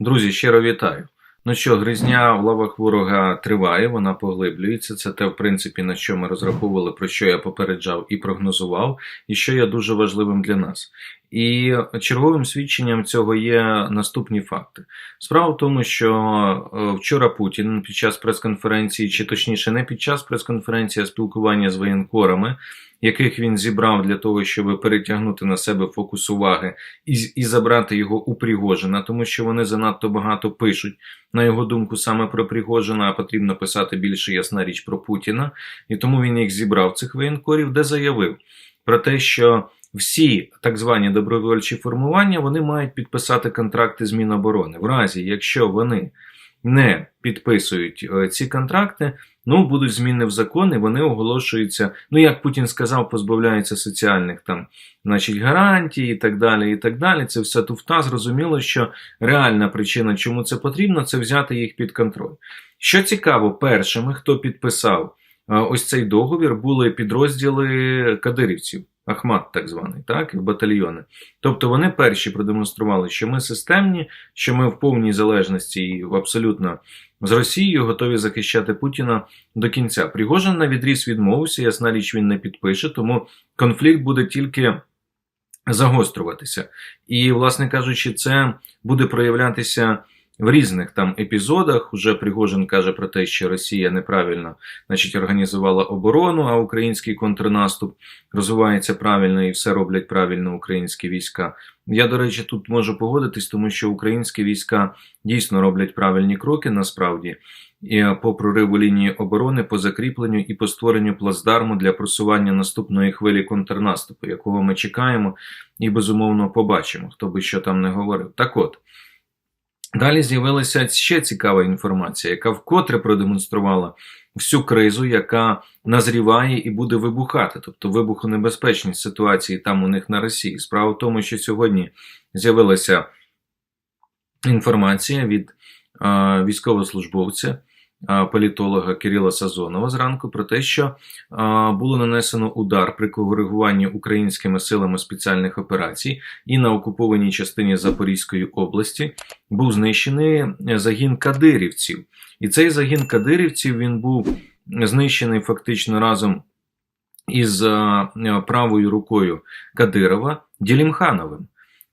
Друзі, щиро вітаю. Ну що, гризня в лавах ворога триває, вона поглиблюється. Це те, в принципі, на що ми розраховували, про що я попереджав і прогнозував, і що є дуже важливим для нас. І черговим свідченням цього є наступні факти. Справа в тому, що е, вчора Путін під час прес-конференції, чи точніше, не під час прес-конференції, а спілкування з воєнкорами, яких він зібрав для того, щоб перетягнути на себе фокус уваги і, і забрати його у Пригожина, тому що вони занадто багато пишуть, на його думку, саме про Пригожина, а потрібно писати більше ясна річ про Путіна. І тому він їх зібрав цих воєнкорів, де заявив про те, що всі так звані добровольчі формування вони мають підписати контракти з Міноборони. В разі, якщо вони не підписують е, ці контракти, ну будуть зміни в закон, і вони оголошуються. Ну як Путін сказав, позбавляються соціальних там, значить, гарантій і так далі. І так далі. Це все туфта. Зрозуміло, що реальна причина, чому це потрібно, це взяти їх під контроль. Що цікаво, першими, хто підписав е, ось цей договір, були підрозділи кадирівців. Ахмат, так званий, так, батальйони. Тобто вони перші продемонстрували, що ми системні, що ми в повній залежності і абсолютно з Росією готові захищати Путіна до кінця. Пригожин на відріз відмовився, ясна річ він не підпише, тому конфлікт буде тільки загострюватися. І, власне кажучи, це буде проявлятися. В різних там епізодах уже Пригожин каже про те, що Росія неправильно значить, організувала оборону, а український контрнаступ розвивається правильно і все роблять правильно українські війська. Я, до речі, тут можу погодитись, тому що українські війська дійсно роблять правильні кроки насправді і по прориву лінії оборони, по закріпленню і по створенню плацдарму для просування наступної хвилі контрнаступу, якого ми чекаємо і безумовно побачимо, хто би що там не говорив. Так от. Далі з'явилася ще цікава інформація, яка вкотре продемонструвала всю кризу, яка назріває і буде вибухати, тобто вибухонебезпечність ситуації там у них на Росії. Справа в тому, що сьогодні з'явилася інформація від е, військовослужбовця політолога Кирила Сазонова зранку про те, що було нанесено удар при коригуванні українськими силами спеціальних операцій і на окупованій частині Запорізької області був знищений загін кадирівців. І цей загін кадирівців він був знищений фактично разом із правою рукою Кадирова Ділімхановим.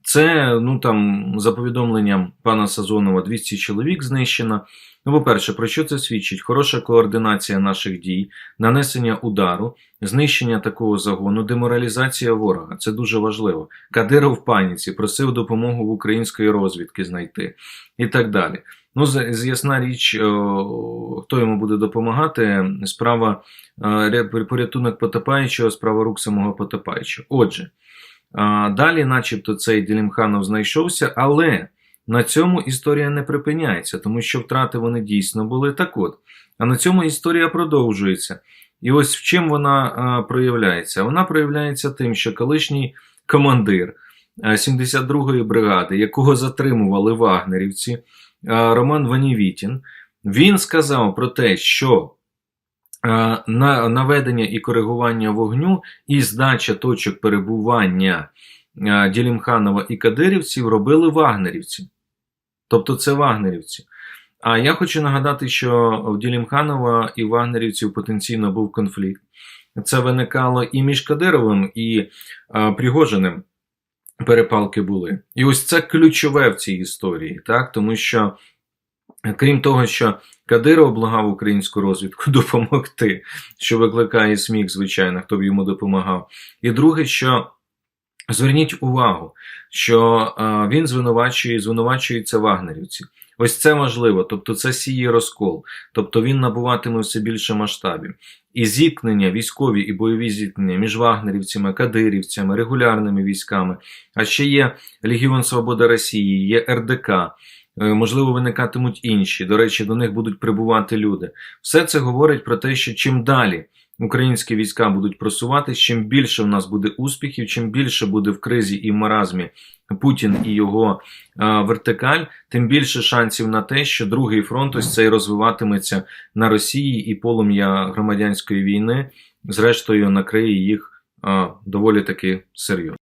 Це, ну там, за повідомленням пана Сазонова, 200 чоловік знищено. Ну, по-перше, про що це свідчить? Хороша координація наших дій, нанесення удару, знищення такого загону, деморалізація ворога. Це дуже важливо. Кадиров в паніці просив допомогу в української розвідки знайти і так далі. Ну, з'ясна річ, хто йому буде допомагати, справа порятунок Потопаючого, справа рук самого Потопаючого. Отже. Далі, начебто, цей Ділімханов знайшовся, але на цьому історія не припиняється, тому що втрати вони дійсно були так от. А на цьому історія продовжується. І ось в чим вона проявляється? Вона проявляється тим, що колишній командир 72-ї бригади, якого затримували вагнерівці, Роман Ванівітін, він сказав про те, що Е, на наведення і коригування вогню і здача точок перебування е, Ділімханова і Кадирівців робили вагнерівці. Тобто це вагнерівці. А я хочу нагадати, що в Ділімханова і Вагнерівців потенційно був конфлікт. Це виникало і між Кадировим, і а, е, Пригожиним перепалки були. І ось це ключове в цій історії, так? тому що Крім того, що Кадиров благав українську розвідку допомогти, що викликає сміх, звичайно, хто б йому допомагав. І друге, що зверніть увагу, що він звинувачує, звинувачується вагнерівці. Ось це важливо, тобто це сіє розкол, тобто він набуватиме все більше масштабів. І зіткнення, військові і бойові зіткнення між вагнерівцями, кадирівцями, регулярними військами, а ще є Легіон Свобода Росії, є РДК. Е, можливо, виникатимуть інші. До речі, до них будуть прибувати люди. Все це говорить про те, що чим далі українські війська будуть просуватись, чим більше в нас буде успіхів, чим більше буде в кризі і в маразмі Путін і його а, вертикаль, тим більше шансів на те, що другий фронт ось цей розвиватиметься на Росії і полум'я громадянської війни, зрештою накриє їх а, доволі таки серйозно.